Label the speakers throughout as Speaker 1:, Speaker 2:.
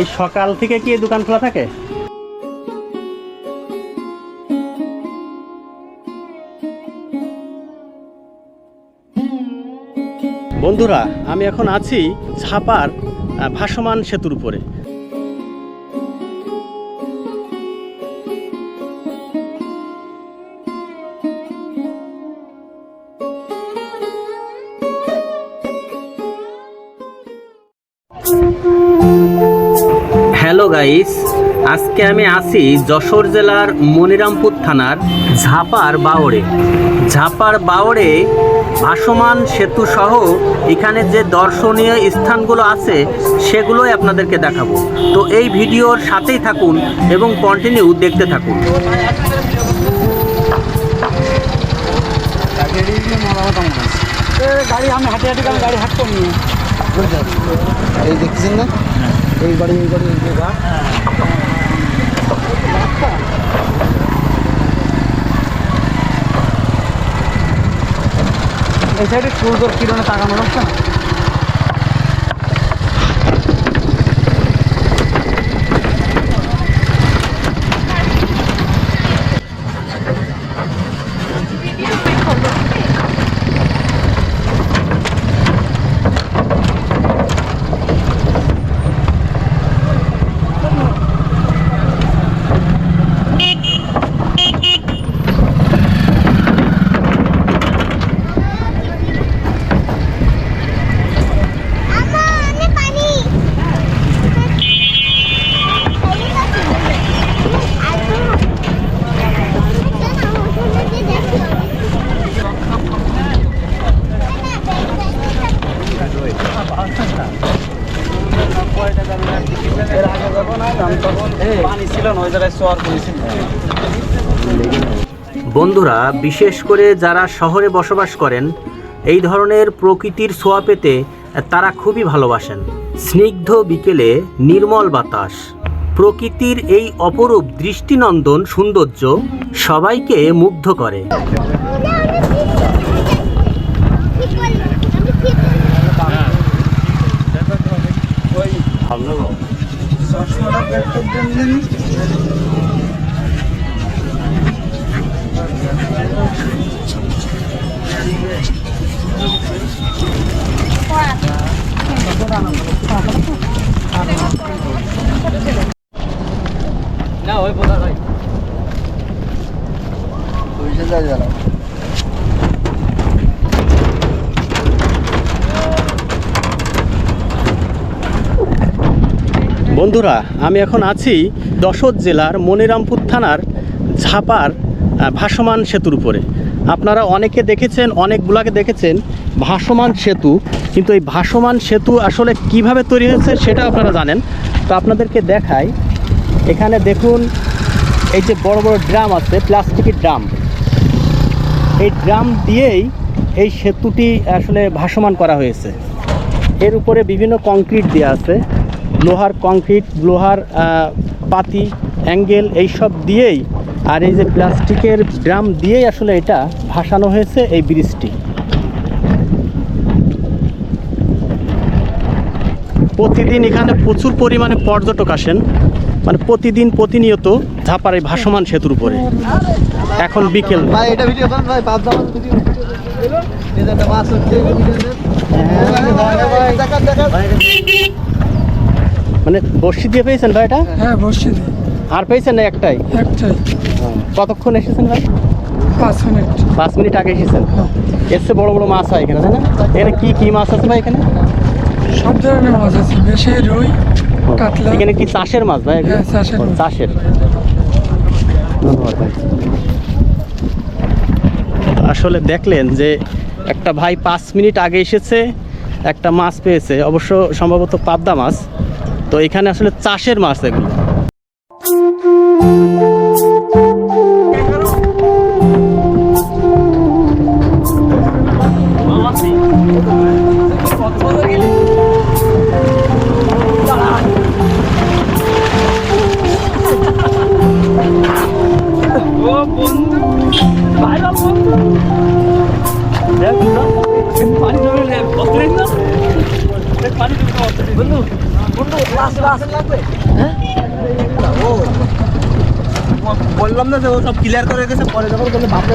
Speaker 1: এই সকাল থেকে কি দোকান খোলা থাকে? বন্ধুরা, আমি এখন আছি ছাপার ভাসমান সেতুর উপরে। হ্যালো গাইস, আজকে আমি আছি যশোর জেলার মনিরামপুর থানার ঝাপার বাওড়ে ঝাপার বাওড়ে ভাসমান সেতু সহ এখানে যে দর্শনীয় স্থানগুলো আছে, সেগুলোই আপনাদেরকে দেখাবো। তো এই ভিডিওর সাথেই থাকুন এবং কন্টিনিউ দেখতে থাকুন।
Speaker 2: গাড়ি আমি গাড়ি
Speaker 3: এই দেখছেন না? এই বাড়ি এই বাড়ি এই গা।
Speaker 2: এই সাইডে সূর্যর কিরণে তাকানো রাখছে না এর আগে যখন আইলাম তখন পানি ছিল না ওই জায়গায় চর করেছিল
Speaker 1: বন্ধুরা, বিশেষ করে যারা শহরে বসবাস করেন, এই ধরনের প্রকৃতির ছোঁয়া পেতে তারা খুবই ভালোবাসেন। স্নিগ্ধ বিকেলে নির্মল বাতাস, প্রকৃতির এই অপরূপ দৃষ্টিনন্দন সৌন্দর্য সবাইকে মুগ্ধ করে। বন্ধুরা আমি এখন আছি যশোর জেলার মনিরামপুর থানার ঝাপার ভাসমান সেতুর উপরে। আপনারা অনেকে দেখেছেন, অনেকগুলাকে দেখেছেন, ভাসমান সেতু। কিন্তু এই ভাসমান সেতু আসলে কীভাবে তৈরি হয়েছে সেটা আপনারা জানেন। তো আপনাদেরকে দেখাই। এখানে দেখুন, এই যে বড় বড় ড্রাম আছে প্লাস্টিকের ড্রাম। এই ড্রাম দিয়েই এই সেতুটি আসলে ভাসমান করা হয়েছে। এর উপরে বিভিন্ন কংক্রিট দেওয়া আছে। লোহার কংক্রিট, লোহার পাতি, অ্যাঙ্গেল, এইসব দিয়েই আর এই যে প্লাস্টিকের ড্রাম দিয়েই আসলে এটা ভাসানো হয়েছে এই ব্রিজটি। প্রতিদিন এখানে প্রচুর পরিমাণে পর্যটক আসেন মানে প্রতিদিন প্রতিনিয়ত ঝাপার এই ভাসমান সেতুর উপরে। এখন বিকেল।
Speaker 3: ভাই এটা ভিডিও করেন ভাই পাঁচ দাম ভিডিও এই যে একটা মাছ হচ্ছে এই ভিডিও দেন। ভাই, দেখান, দেখান।
Speaker 1: মানে বর্ষি দিয়ে পেয়েছেন ভাই এটা?
Speaker 4: হ্যাঁ বসছি দিই
Speaker 1: আর পেয়েছেন না একটাই?
Speaker 4: একটাই।
Speaker 1: কতক্ষণ এসেছেন ভাই?
Speaker 4: পাঁচ মিনিট।
Speaker 1: পাঁচ মিনিট আগে এসেছেন। এসে বড় বড় মাছ হয় এখানে তাই না? এখানে কি কি মাছ আছে ভাই এখানে?
Speaker 4: সব ধরনের মাছ আছে বেশি রুই কাতলা।
Speaker 1: এখানে কি চাষের মাছ ভাই?
Speaker 4: হ্যাঁ, চাষের
Speaker 1: চাষের। ধন্যবাদ ভাই। আসলে দেখলেন যে একটা ভাই পাঁচ মিনিট আগে এসেছে একটা মাছ পেয়েছে অবশ্য সম্ভবত পাবদা মাছ। তো এখানে আসলে চাষের মাছ এগুলো।
Speaker 3: বন্ধু বন্ধু ক্লাস আসেন লাগবে হ্যাঁ ও বললাম না যে ও সব ক্লিয়ার করে গেছে পরে যখন বললে ভাবলে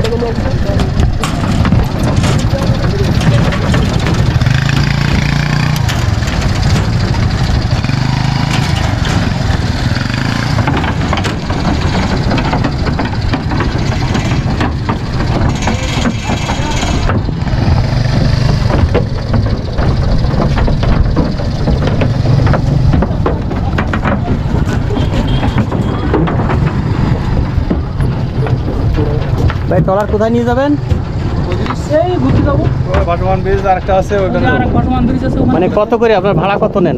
Speaker 1: ভাই ট্রলার কোথায় নিয়ে যাবেন?
Speaker 4: এই ঘুরতে যাব
Speaker 3: বর্তমান ব্রিজ আরেকটা আছে
Speaker 4: বর্তমান ব্রিজ আছে
Speaker 1: মানে কত করে? আপনার ভাড়া কত নেন?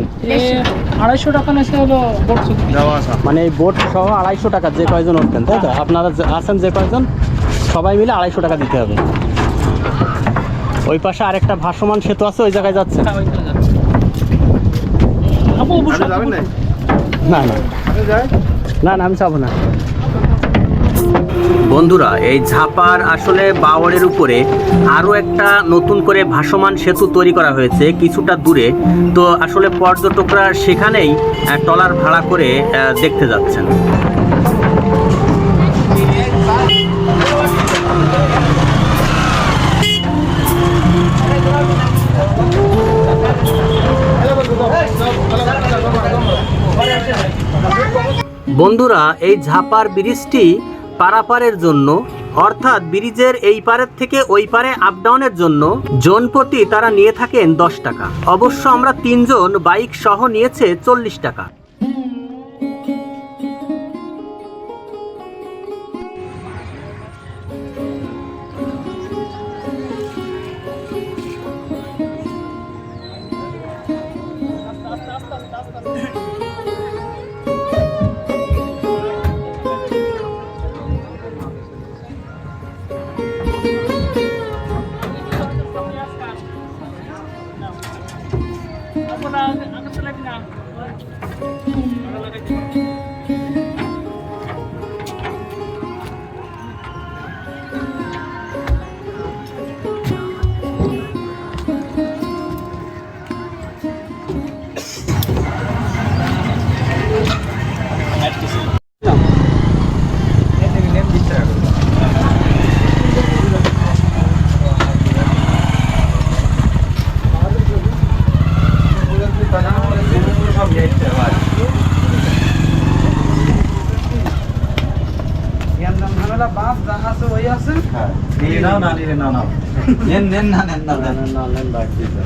Speaker 4: আড়াইশো টাকা নেছে হলো বোট চুক্তি
Speaker 3: যাওয়া আসা।
Speaker 1: মানে এই বোট সহ আড়াইশো টাকা যে কয়জন উঠবেন তাই তো? আপনারা যে আছেন যে কয়জন সবাই মিলে আড়াইশো টাকা দিতে হবে। ওই পাশে আরেকটা ভাসমান সেতু আছে ওই জায়গায় যাচ্ছে
Speaker 4: হ্যাঁ, ওইখানে যাচ্ছে। আপু, অবশ্যই,
Speaker 3: যাবেন না
Speaker 1: না না।
Speaker 3: আপনি যাই।
Speaker 1: না না আমি যাব না। বন্ধুরা এই ঝাপার আসলে বাওয়ারের উপরে আরও একটা নতুন করে ভাসমান সেতু তৈরি করা হয়েছে কিছুটা দূরে। তো আসলে পর্যটকরা সেখানেই আহ, ট্রলার ভাড়া করে দেখতে যাচ্ছেন। বন্ধুরা এই ঝাপার ব্রিজটি পারাপারের জন্য, অর্থাৎ ব্রিজের এই পারের থেকে ওই পারে আপ ডাউনের জন্য জনপ্রতি তারা নিয়ে থাকেন দশ টাকা। অবশ্য আমরা তিনজন বাইক সহ নিয়েছে চল্লিশ টাকা।
Speaker 2: ನಾನು ನೆನ್ನ ನೆನ್ನ ನೆನ್ನ ನೆನ್ನ ಹಾಕ್ತಿದ್ದೆ.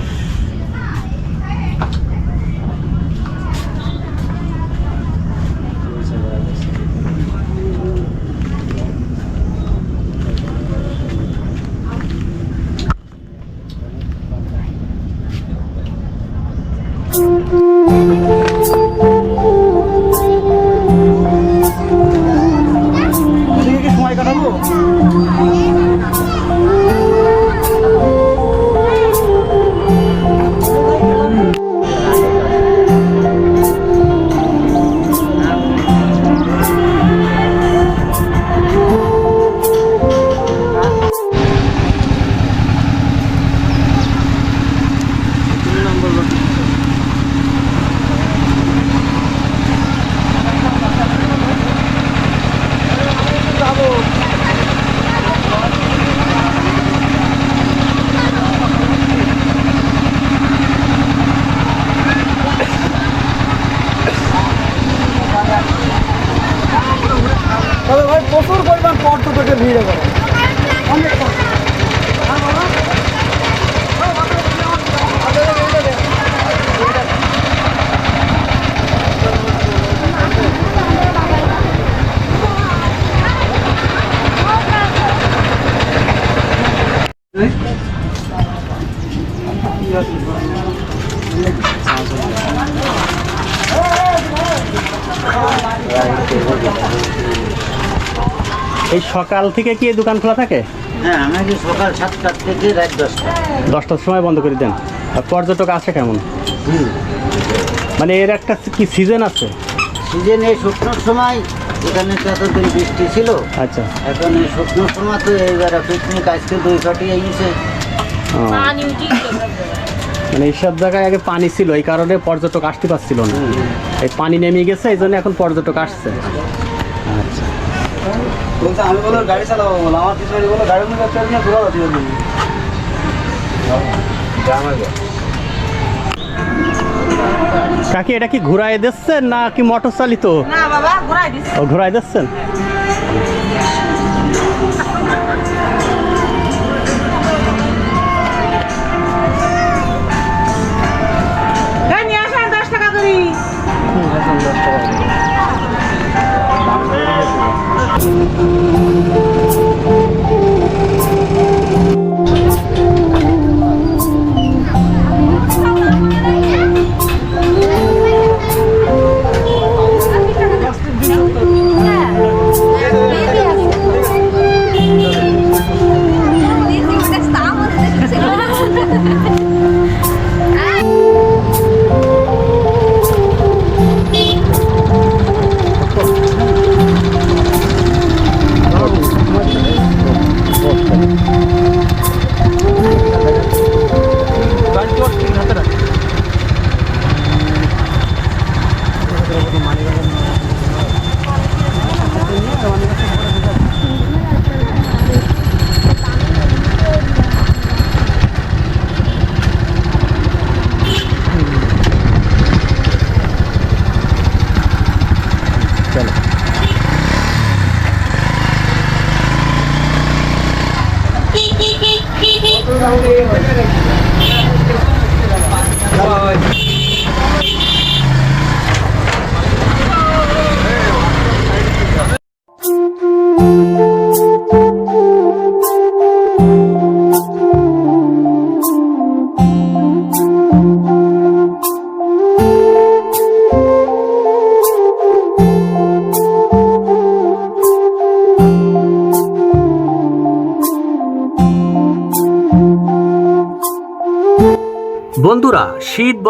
Speaker 2: এই
Speaker 1: সকাল থেকে কি দোকান খোলা থাকে?
Speaker 2: হ্যাঁ আমি সকাল সাতটার থেকে রাত দশটা।
Speaker 1: দশটার সময় বন্ধ করে দেন। আর পর্যটক আসে কেমন? মানে এর একটা কি সিজন আছে?
Speaker 2: সিজনে শুকনোর সময় এখানে তো এতদিন বৃষ্টি ছিল।
Speaker 1: আচ্ছা।
Speaker 2: এখন এই শুকনোর সময় তো এইবার পিকনিক আজকে দুই কাটি গেছে।
Speaker 1: মানে এইসব জায়গায় আগে পানি ছিল এই কারণে পর্যটক আসতে পারছিল না। এই পানি নেমে গেছে এই জন্য এখন পর্যটক আসছে। আচ্ছা।
Speaker 3: আমি বলো গাড়ি চালাবো বলো আমার পিছনে বলো গাড়ির মধ্যে চল না ঘোরা দিও
Speaker 1: কাকি এটা কি ঘুরাই দিচ্ছেন না কি মোটর চালিত
Speaker 2: না বাবা ঘুরাই দিস
Speaker 1: ও ঘুরাই দিচ্ছেন?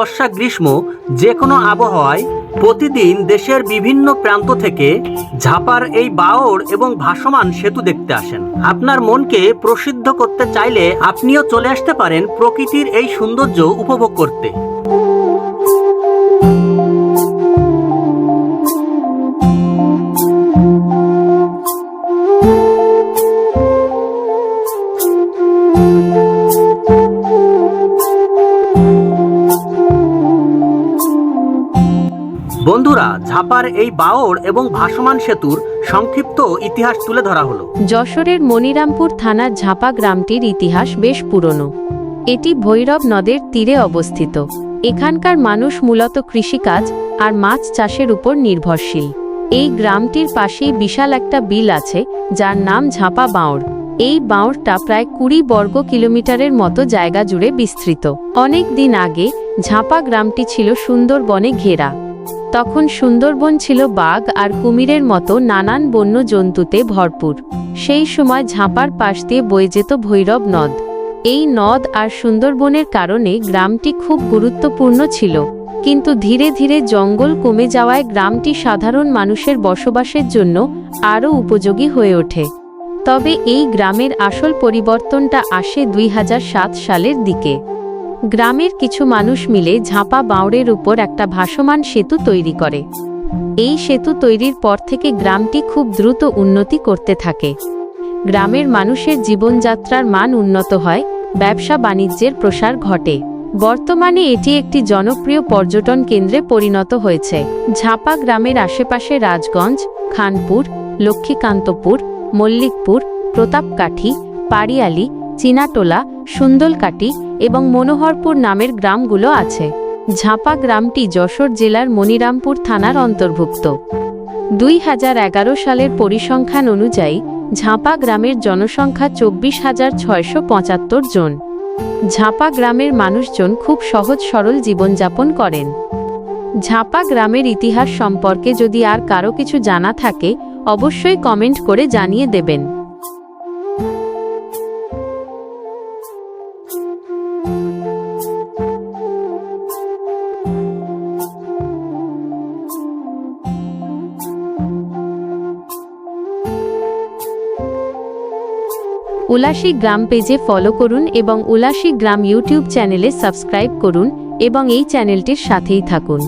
Speaker 1: বর্ষা গ্রীষ্ম যে কোনো আবহাওয়ায় প্রতিদিন দেশের বিভিন্ন প্রান্ত থেকে ঝাপার এই বাওর এবং ভাসমান সেতু দেখতে আসেন। আপনার মনকে প্রসিদ্ধ করতে চাইলে আপনিও চলে আসতে পারেন প্রকৃতির এই সৌন্দর্য উপভোগ করতে। বন্ধুরা, ঝাপার এই বাওর এবং ভাসমান সেতুর সংক্ষিপ্ত ইতিহাস তুলে ধরা হলো।
Speaker 5: যশোরের মনিরামপুর থানার ঝাপা গ্রামটির ইতিহাস বেশ পুরনো। এটি ভৈরব নদের তীরে অবস্থিত। এখানকার মানুষ মূলত কৃষিকাজ আর মাছ চাষের উপর নির্ভরশীল। এই গ্রামটির পাশেই বিশাল একটা বিল আছে, যার নাম ঝাপা বাঁওড় এই বাঁওড়টা প্রায় কুড়ি বর্গ কিলোমিটারের মতো জায়গা জুড়ে বিস্তৃত। অনেক দিন আগে ঝাপা গ্রামটি ছিল সুন্দরবনে ঘেরা। তখন সুন্দরবন ছিল বাঘ আর কুমিরের মতো নানান বন্য জন্তুতে ভরপুর। সেই সময় ঝাঁপার পাশ দিয়ে বয়ে যেত ভৈরব নদ। এই নদ আর সুন্দরবনের কারণে গ্রামটি খুব গুরুত্বপূর্ণ ছিল। কিন্তু ধীরে ধীরে জঙ্গল কমে যাওয়ায় গ্রামটি সাধারণ মানুষের বসবাসের জন্য আরও উপযোগী হয়ে ওঠে। তবে এই গ্রামের আসল পরিবর্তনটা আসে দুই হাজার সাত সালের দিকে। গ্রামের কিছু মানুষ মিলে ঝাঁপা বাঁওড়ের উপর একটা ভাসমান সেতু তৈরি করে। এই সেতু তৈরির পর থেকে গ্রামটি খুব দ্রুত উন্নতি করতে থাকে। গ্রামের মানুষের জীবনযাত্রার মান উন্নত হয়, ব্যবসা বাণিজ্যের প্রসার ঘটে। বর্তমানে এটি একটি জনপ্রিয় পর্যটন কেন্দ্রে পরিণত হয়েছে। ঝাপা গ্রামের আশেপাশে রাজগঞ্জ, খানপুর, লক্ষ্মীকান্তপুর, মল্লিকপুর, প্রতাপকাঠি, পাড়িয়ালি, চিনাটোলা সুন্দলকাটি এবং মনোহরপুর নামের গ্রামগুলো আছে। ঝাঁপা গ্রামটি যশোর জেলার মনিরামপুর থানার অন্তর্ভুক্ত। দুই হাজার এগারো সালের পরিসংখ্যান অনুযায়ী ঝাঁপা গ্রামের জনসংখ্যা চব্বিশ হাজার ছয়শো পঁচাত্তর জন। ঝাঁপা গ্রামের মানুষজন খুব সহজ সরল জীবনযাপন করেন। ঝাঁপা গ্রামের ইতিহাস সম্পর্কে যদি আর কারও কিছু জানা থাকে, অবশ্যই কমেন্ট করে জানিয়ে দেবেন। উলাসী গ্রাম পেজে ফলো করুন এবং উলাসী গ্রাম ইউটিউব চ্যানেলে সাবস্ক্রাইব করুন এবং এই চ্যানেলটির সাথেই থাকুন।